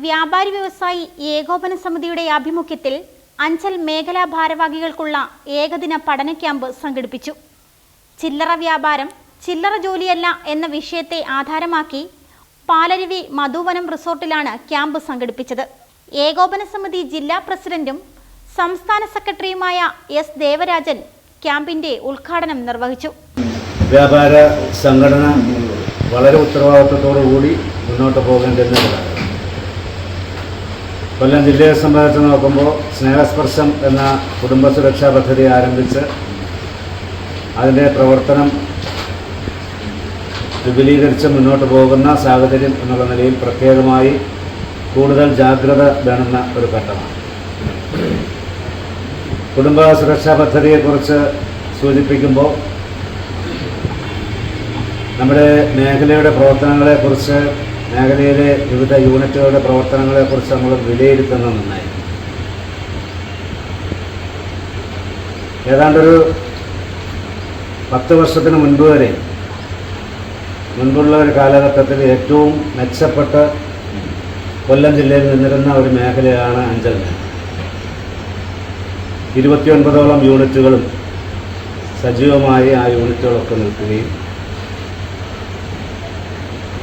വ്യാപാരി വ്യവസായി ഏകോപന സമിതിയുടെ ആഭിമുഖ്യത്തിൽ അഞ്ചൽ മേഖലാ ഭാരവാഹികൾക്കുള്ള ഏകദിന പഠന ക്യാമ്പ് സംഘടിപ്പിച്ചു. ചില്ലറ വ്യാപാരം ചില്ലറ ജോലിയല്ല എന്ന വിഷയത്തെ ആധാരമാക്കി പാലരുവി മധുവനം റിസോർട്ടിലാണ് ക്യാമ്പ് സംഘടിപ്പിച്ചത്. ഏകോപന സമിതി ജില്ലാ പ്രസിഡന്റും സംസ്ഥാന സെക്രട്ടറിയുമായ എസ് ദേവരാജൻ ക്യാമ്പിന്റെ ഉദ്ഘാടനം നിർവഹിച്ചു. വ്യാപാര സംഘടന വളരെ ഉത്തരവാദിത്വത്തോടു കൂടി മുന്നോട്ട് പോകേണ്ടതെന്നുള്ളതാണ് കൊല്ലം ജില്ലയെ സംബന്ധിച്ച് നോക്കുമ്പോൾ സ്നേഹസ്പർശം എന്ന കുടുംബ സുരക്ഷാ പദ്ധതി ആരംഭിച്ച് അതിന്റെ പ്രവർത്തനം വിപുലീകരിച്ച് മുന്നോട്ട് പോകുന്ന സാഹചര്യം എന്നുള്ള നിലയിൽ പ്രത്യേകമായി കൂടുതൽ ജാഗ്രത വേണമെന്ന ഒരു ഘട്ടമാണ്. കുടുംബ സുരക്ഷാ പദ്ധതിയെക്കുറിച്ച് സൂചിപ്പിക്കുമ്പോൾ നമ്മുടെ മേഖലയുടെ പ്രവർത്തനങ്ങളെക്കുറിച്ച് മേഖലയിലെ വിവിധ യൂണിറ്റുകളുടെ പ്രവർത്തനങ്ങളെക്കുറിച്ച് നമ്മൾ വിലയിരുത്തുന്നത് നന്നായി. ഏതാണ്ടൊരു പത്ത് വർഷത്തിന് മുൻപ് വരെ മുൻപുള്ള ഒരു കാലഘട്ടത്തിൽ ഏറ്റവും മെച്ചപ്പെട്ട കൊല്ലം ജില്ലയിൽ നിന്നിരുന്ന ഒരു മേഖലയാണ് അഞ്ചൽ മേഖല. ഇരുപത്തിയൊൻപതോളം യൂണിറ്റുകളും സജീവമായി ആ യൂണിറ്റുകളൊക്കെ നിൽക്കുകയും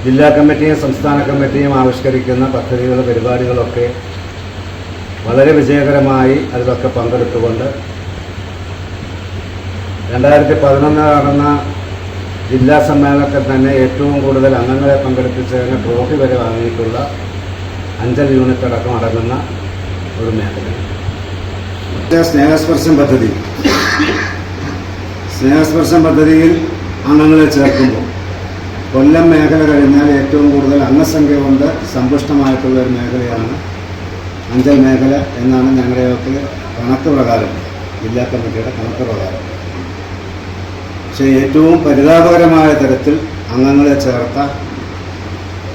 ജില്ലാ കമ്മിറ്റിയും സംസ്ഥാന കമ്മിറ്റിയും ആവിഷ്കരിക്കുന്ന പദ്ധതികൾ പരിപാടികളൊക്കെ വളരെ വിജയകരമായി അതിലൊക്കെ പങ്കെടുത്തുകൊണ്ട് രണ്ടായിരത്തി പതിനൊന്ന് നടന്ന ജില്ലാ സമ്മേളനത്തിൽ തന്നെ ഏറ്റവും കൂടുതൽ അംഗങ്ങളെ പങ്കെടുപ്പിച്ചതിന് ട്രോഫി വരെ വാങ്ങിയിട്ടുള്ള അഞ്ചൽ യൂണിറ്റ് അടക്കം അടങ്ങുന്ന ഒരു മേഖലയാണ് സ്നേഹസ്പർശം പദ്ധതി. സ്നേഹസ്പർശം പദ്ധതിയിൽ അംഗങ്ങളെ ചേർക്കുമ്പോൾ കൊല്ലം മേഖല കഴിഞ്ഞാൽ ഏറ്റവും കൂടുതൽ അംഗസംഖ്യ കൊണ്ട് സമ്പുഷ്ടമായിട്ടുള്ള ഒരു മേഖലയാണ് അഞ്ചൽ മേഖല എന്നാണ് ഞങ്ങളുടെയൊക്കെ കണക്ക് പ്രകാരം ജില്ലാ കമ്മിറ്റിയുടെ കണക്ക് പ്രകാരം. പക്ഷേ ഏറ്റവും പരിതാപകരമായ തരത്തിൽ അംഗങ്ങളെ ചേർത്ത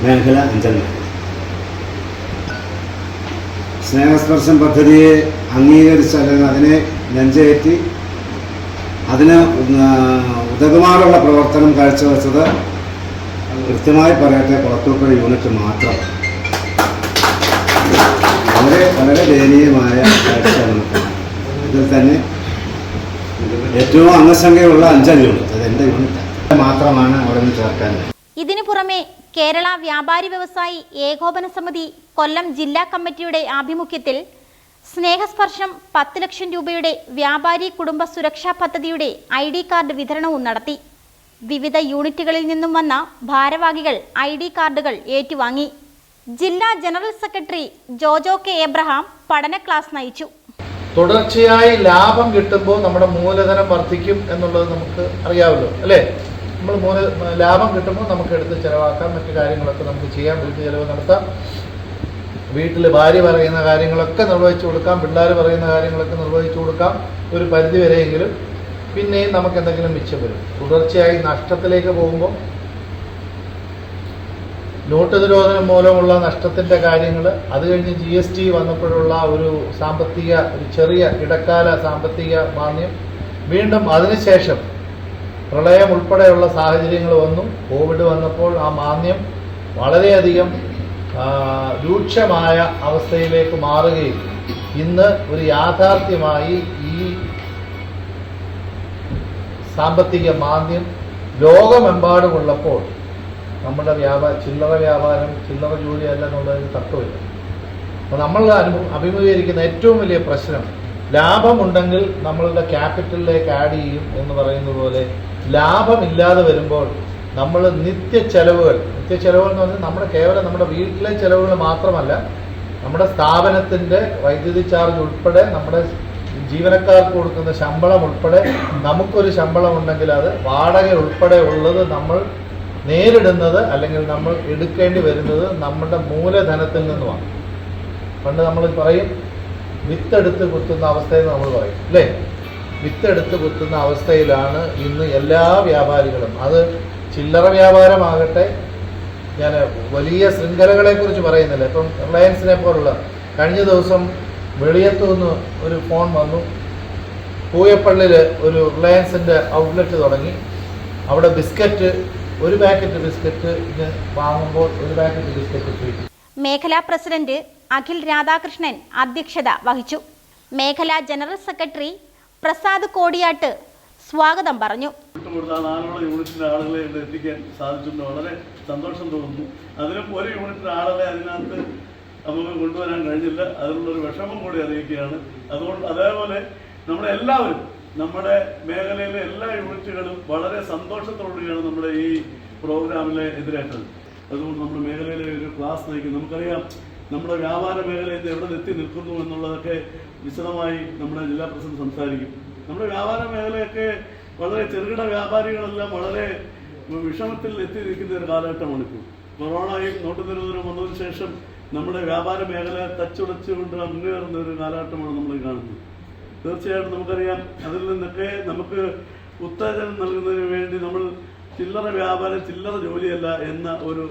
മേഖല അഞ്ചൽ മേഖല. സ്നേഹസ്പർശം പദ്ധതിയെ അംഗീകരിച്ച അല്ലെങ്കിൽ അതിനെ നെഞ്ചേറ്റി അതിന് ഉതകുമാറുള്ള പ്രവർത്തനം കാഴ്ചവെച്ചത് കൃത്യമായി പറയട്ടെ കുളത്തൂപ്പുഴ യൂണിറ്റ് മാത്രം. വളരെ വളരെ ദയനീയമായ ഇതിൽ തന്നെ ഏറ്റവും അംഗസംഖ്യയുള്ള അഞ്ചാം യൂണിറ്റ് അത് എന്റെ യൂണിറ്റ് മാത്രമാണ് അവിടെ നിന്ന് ചേർക്കാൻ. ഇതിനു പുറമെ കേരള വ്യാപാരി വ്യവസായി ഏകോപന സമിതി കൊല്ലം ജില്ലാ കമ്മിറ്റിയുടെ ആഭിമുഖ്യത്തിൽ സ്നേഹസ്പർശം പത്ത് ലക്ഷം രൂപയുടെ വ്യാപാരി കുടുംബ സുരക്ഷാ പദ്ധതിയുടെ ഐ കാർഡ് വിതരണവും നടത്തി. വിവിധ യൂണിറ്റുകളിൽ നിന്നും വന്ന ഭാരവാഹികൾ ഐ ഡി കാർഡുകൾ ഏറ്റുവാങ്ങി. ജില്ലാ general secretary Jojo K Abraham പഠന ക്ലാസ് നയിച്ചു. തുടർച്ചയായി ലാഭം കിട്ടുമ്പോൾ നമ്മുടെ മൂലധനം വർദ്ധിക്കും എന്നുള്ളത് നമുക്ക് അറിയാമല്ലോ അല്ലേ? നമ്മൾ മൂല ലാഭം കിട്ടുമ്പോൾ നമുക്ക് എടുത്ത് ചിലവാക്കാം മറ്റു കാര്യങ്ങളൊക്കെ നമുക്ക് ചെയ്യാം വീട്ടിൽ ചിലവ് നടത്താം. വീട്ടിൽ ഭാര്യ പറയുന്ന കാര്യങ്ങളൊക്കെ നിർവഹിച്ചു കൊടുക്കാം പിള്ളേർ പറയുന്ന കാര്യങ്ങളൊക്കെ നിർവഹിച്ചു കൊടുക്കാം. ഒരു പരിധി വരെയെങ്കിലും പിന്നെയും നമുക്ക് എന്തെങ്കിലും മിച്ചം വരും. തുടർച്ചയായി നഷ്ടത്തിലേക്ക് പോകുമ്പോൾ നോട്ട് നിരോധനം മൂലമുള്ള നഷ്ടത്തിന്റെ കാര്യങ്ങൾ അത് കഴിഞ്ഞ് ജി എസ് ടി വന്നപ്പോഴുള്ള ഒരു സാമ്പത്തിക ഒരു ചെറിയ ഇടക്കാല സാമ്പത്തിക മാന്യം വീണ്ടും അതിനുശേഷം പ്രളയം ഉൾപ്പെടെയുള്ള സാഹചര്യങ്ങൾ വന്നു. കോവിഡ് വന്നപ്പോൾ ആ മാന്യം വളരെയധികം രൂക്ഷമായ അവസ്ഥയിലേക്ക് മാറുകയും ഇന്ന് ഒരു യാഥാർത്ഥ്യമായി ഈ സാമ്പത്തിക മാന്ദ്യം ലോകമെമ്പാടുമുള്ളപ്പോൾ നമ്മുടെ വ്യാപാര ചില്ലറ വ്യാപാരം ചില്ലറ ജോലിയല്ല എന്നുള്ളതിന് തത്വമില്ല അപ്പോൾ നമ്മൾ അഭിമുഖീകരിക്കുന്ന ഏറ്റവും വലിയ പ്രശ്നം ലാഭമുണ്ടെങ്കിൽ നമ്മളുടെ ക്യാപിറ്റലിലേക്ക് ആഡ് ചെയ്യും എന്ന് പറയുന്നത് പോലെ ലാഭമില്ലാതെ വരുമ്പോൾ നമ്മൾ നിത്യ ചെലവുകൾ നിത്യ ചെലവുകൾ എന്ന് പറഞ്ഞാൽ നമ്മുടെ കേവലം നമ്മുടെ വീട്ടിലെ ചെലവുകൾ മാത്രമല്ല നമ്മുടെ സ്ഥാപനത്തിന്റെ വൈദ്യുതി ചാർജ് ഉൾപ്പെടെ നമ്മുടെ ജീവനക്കാർക്ക് കൊടുക്കുന്ന ശമ്പളം ഉൾപ്പെടെ നമുക്കൊരു ശമ്പളം ഉണ്ടെങ്കിൽ അത് വാടക ഉൾപ്പെടെ ഉള്ളത് നമ്മൾ നേരിടുന്നത് അല്ലെങ്കിൽ നമ്മൾ എടുക്കേണ്ടി വരുന്നത് നമ്മുടെ മൂലധനത്തിൽ നിന്നുമാണ്. പണ്ട് നമ്മൾ പറയും വിത്തെടുത്ത് കുത്തുന്ന അവസ്ഥയെന്ന് നമ്മൾ പറയും അല്ലേ? വിത്തെടുത്ത് കുത്തുന്ന അവസ്ഥയിലാണ് ഇന്ന് എല്ലാ വ്യാപാരികളും. അത് ചില്ലറ വ്യാപാരമാകട്ടെ ഞാൻ വലിയ ശൃംഖലകളെക്കുറിച്ച് പറയുന്നില്ല. ഇപ്പം റിലയൻസിനെ പോലുള്ള കഴിഞ്ഞ ദിവസം വെളിയത്തു നിന്ന് ഒരു ഫോൺ വന്നു. പൂയപ്പള്ളിൽ ഒരു റിലയൻസിന്റെ ഔട്ട്ലെറ്റ് തുടങ്ങി. അവിടെ ബിസ്ക്കറ്റ് ഒരു പാക്കറ്റ് ബിസ്ക്കറ്റ് വാങ്ങുമ്പോൾ ഒരു പാക്കറ്റ് ബിസ്ക്കറ്റ് ഫ്രീ. മേഖലാ പ്രസിഡന്റ് അഖിൽ രാധാകൃഷ്ണൻ അധ്യക്ഷത വഹിച്ചു. മേഖലാ ജനറൽ സെക്രട്ടറി പ്രസാദ് കോടിയാട്ട് സ്വാഗതം പറഞ്ഞു. യൂണിറ്റിന്റെ ആളുകളെ ഇവിടെ എത്തിക്കാൻ സാധിച്ചിട്ടുണ്ട്. വളരെ സന്തോഷം തോന്നുന്നു. അതിലും ഒരു യൂണിറ്റിന്റെ ആളുകളെ അതിനകത്ത് നമുക്ക് കൊണ്ടുവരാൻ കഴിഞ്ഞില്ല. അതിനുള്ളൊരു വിഷമം കൂടി അറിയിക്കുകയാണ്. അതുകൊണ്ട് അതേപോലെ നമ്മളെല്ലാവരും നമ്മുടെ മേഖലയിലെ എല്ലാ യൂണിറ്റുകളും വളരെ സന്തോഷത്തോടുകയാണ് നമ്മുടെ ഈ പ്രോഗ്രാമിലെ എതിരേറ്റത്. അതുകൊണ്ട് നമ്മുടെ മേഖലയിലെ ഒരു ക്ലാസ് നയിക്കും. നമുക്കറിയാം നമ്മുടെ വ്യാപാര മേഖലയിൽ എവിടെ എത്തി നിൽക്കുന്നു എന്നുള്ളതൊക്കെ വിശദമായി നമ്മുടെ ജില്ലാ പ്രസിഡന്റ് സംസാരിക്കും. നമ്മുടെ വ്യാപാര മേഖലയൊക്കെ വളരെ ചെറുകിട വ്യാപാരികളെല്ലാം വളരെ വിഷമത്തിൽ എത്തി നിൽക്കുന്ന ഒരു കാലഘട്ടമാണ് ഇപ്പോൾ കൊറോണയും നോട്ട് നിരോധനം വന്നതിന് ശേഷം നമ്മുടെ വ്യാപാര മേഖല തച്ചുടച്ചുകൊണ്ട് മുന്നേറുന്ന ഒരു കാലഘട്ടമാണ് നമ്മൾ കാണുന്നത്. തീർച്ചയായിട്ടും നമുക്കറിയാം അതിൽ നിന്നൊക്കെ നമുക്ക് ഉത്തേജനം നൽകുന്നതിന് വേണ്ടി നമ്മൾ ചില്ലറ വ്യാപാരം ചില്ലറ ജോലിയല്ല എന്ന ഒരു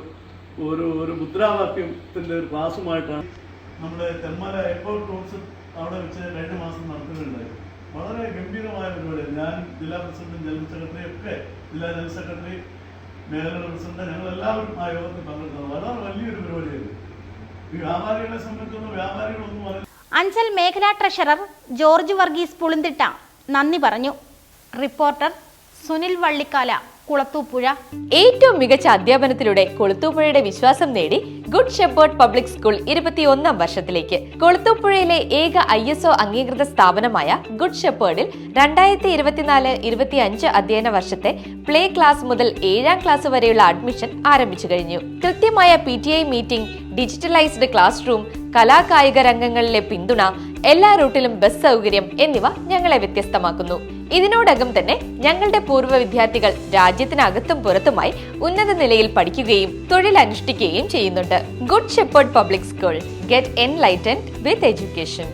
ഒരു ഒരു മുദ്രാവാക്യത്തിന്റെ ഒരു ക്ലാസ്സുമായിട്ടാണ് നമ്മുടെ തെന്മല എയർപോർട്ട് ടൂറിസം അവിടെ വെച്ച് രണ്ട് മാസം നടത്തുകയുണ്ടായി. വളരെ ഗംഭീരമായ പരിപാടി ഞാൻ ജില്ലാ പ്രസിഡന്റും ജനറൽ സെക്രട്ടറി ഒക്കെ ജില്ലാ ജനറൽ സെക്രട്ടറി മേഖലയുടെ പ്രസിഡന്റ് ഞങ്ങൾ എല്ലാവരും ആ യോഗത്തിൽ പങ്കെടുത്തത് വളരെ വലിയൊരു പരിപാടിയായിരുന്നു. അഞ്ചൽ മേഖലാ ട്രഷറർ ജോർജ് വർഗീസ് പുളിന്തിട്ട നന്ദി പറഞ്ഞു. റിപ്പോർട്ടർ സുനിൽ വള്ളിക്കാല. കുളത്തൂപ്പുഴ. ഏറ്റവും മികച്ച അധ്യാപനത്തിലൂടെ കൊളുത്തൂപ്പുഴയുടെ വിശ്വാസം നേടി ഗുഡ് ഷെപ്പേർഡ് പബ്ലിക് സ്കൂൾ ഇരുപത്തിയൊന്നാം വർഷത്തിലേക്ക്. കൊളുത്തൂപ്പുഴയിലെ ഏക ഐ എസ് ഒ അംഗീകൃത സ്ഥാപനമായ ഗുഡ് ഷെപ്പേർഡിൽ രണ്ടായിരത്തി ഇരുപത്തിനാല് ഇരുപത്തി അഞ്ച് അധ്യയന വർഷത്തെ പ്ലേ ക്ലാസ് മുതൽ ഏഴാം ക്ലാസ് വരെയുള്ള അഡ്മിഷൻ ആരംഭിച്ചു കഴിഞ്ഞു. കൃത്യമായ P T I meeting digitalised class room കലാകായിക രംഗങ്ങളിലെ പിന്തുണ എല്ലാ റൂട്ടിലും ബസ് സൗകര്യം എന്നിവ ഞങ്ങളെ വ്യത്യസ്തമാക്കുന്നു. ഇതിനോടകം തന്നെ ഞങ്ങളുടെ പൂർവ വിദ്യാർത്ഥികൾ രാജ്യത്തിനകത്തും പുറത്തുമായി ഉന്നത നിലയിൽ പഠിക്കുകയും തൊഴിലനുഷ്ഠിക്കുകയും ചെയ്യുന്നുണ്ട്. Good shepherd public school. Get enlightened with education.